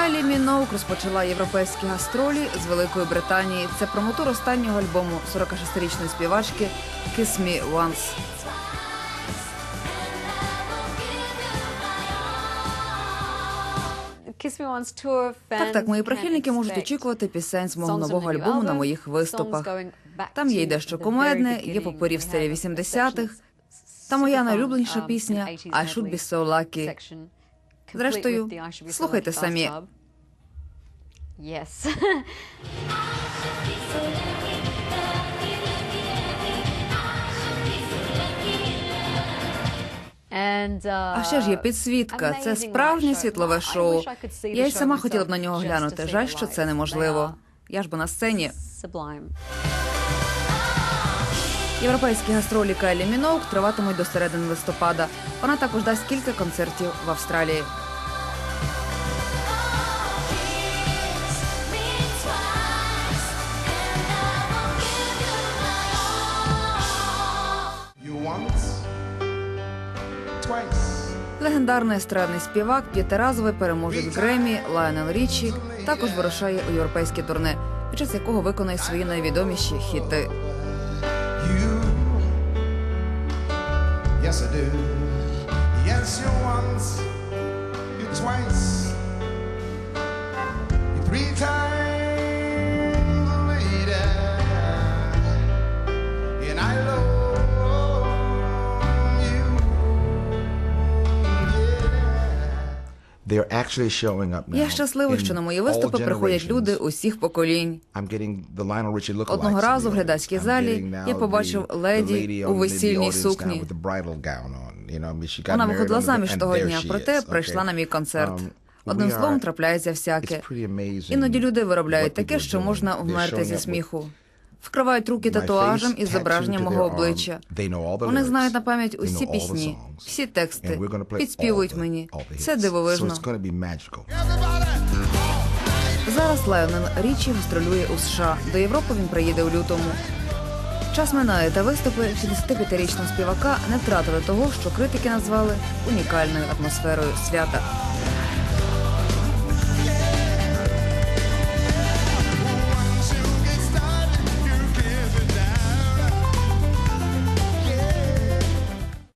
Кайлі Міноук розпочала європейські гастролі з Великої Британії. Це промотор останнього альбому 46-річної співачки «Kiss Me Once». Так, так, мої прихильники можуть очікувати пісень з мого нового альбому на моїх виступах. Там є й дещо комедне, є попорі в стилі 80-х. Та моя найулюбленіша пісня «I should be so lucky». Зрештою, слухайте самі. Yes. А ще ж є підсвітка. Це справжнє світлове шоу. Я й сама хотіла б на нього глянути. Жаль, що це неможливо. Я ж бо на сцені. Європейські гастролі Кайлі Міноук триватимуть до середини листопада. Вона також дасть кілька концертів в Австралії. Легендарний естрадний співак, п'ятиразовий переможець Гремі Лайонел Річі також вирушає у європейське турне, під час якого виконає свої найвідоміші хіти. Yes I do. Yes, you once, you twice, Я щасливий, in що на мої виступи приходять люди усіх поколінь. I'm getting the Lionel Richie lookalikes Одного разу в глядацькій залі я побачив леді у весільній сукні. Вона виходила заміж того дня, проте прийшла на мій концерт. Um, Одним словом, трапляється всяке. Іноді люди виробляють таке, що можна вмерти зі сміху. Вкривають руки татуажем із зображенням мого обличчя. Вони знають на пам'ять усі пісні, всі тексти, підспівують мені. Це дивовижно. Зараз Лайонел Річі гастролює у США. До Європи він приїде у лютому. Час минає, та виступи 65-річного співака не втратили того, що критики назвали унікальною атмосферою свята.